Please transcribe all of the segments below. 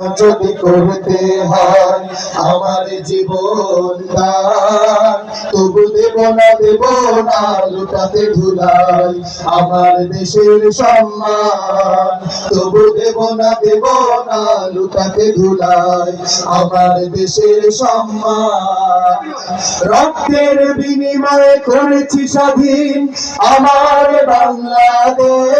যদি করতে হয়, আমার জীবন তবু দেব না দেব না, লুটাতে ধুলাই আমার দেশের সম্মান। তবু দেব না দেব না, লুটাতে ধুলাই আমার দেশের সম্মান। রক্তের বিনিময়ে করেছি স্বাধীন আমার বাংলাদেশ।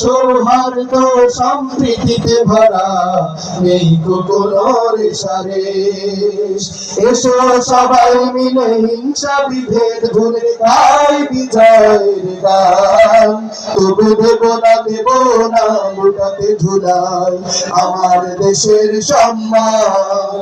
সৌহার্দ্য সম্প্রীতিতে ভরা, নেই কোনো রেশারেশ এসো সবাই মিলে হিংসা বিভেদ ভুলে তাই বিজয়ের গান। তবু দেব না দেব না লুটাতে ঝুলাই আমার দেশের সম্মান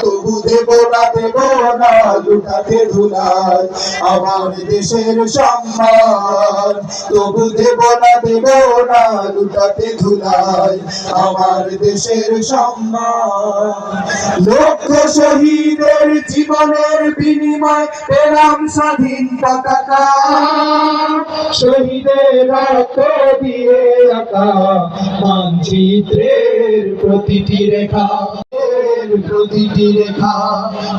তবু দেব না দেব না, লুটাতে ধুলাই আমার দেশের সম্মান। তবু দেব না দেব না, লুটাতে আমার দেশের সম্মান। লক্ষ শহীদের জীবনের বিনিময় পেলাম স্বাধীন পতাকা। শহীদের দিয়ে মানচিত্রের প্রতিটি রেখা। প্রতিটি রেখা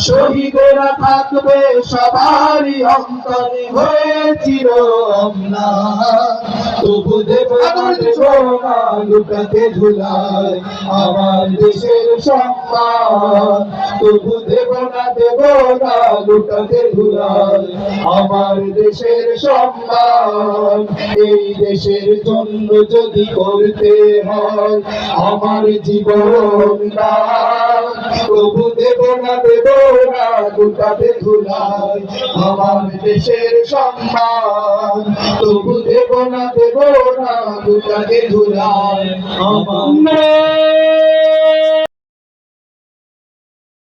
শহীদেরা থাকবে সবারই অন্তরে হয়ে চির তবু দেব লুকাতে ঝুলাই আমার দেশের সম্মান। তবু দেব না দেব না লুকাতে ঝুলাই আমার দেশের সম্মান। এই দেশের জন্য যদি করতে হয় আমার জীবন তবু দেব না দেব না লুকাতে ধুলাই আমার দেশের সম্মান। তবু দেব না দেব না লুকাতে ধুলাই আমার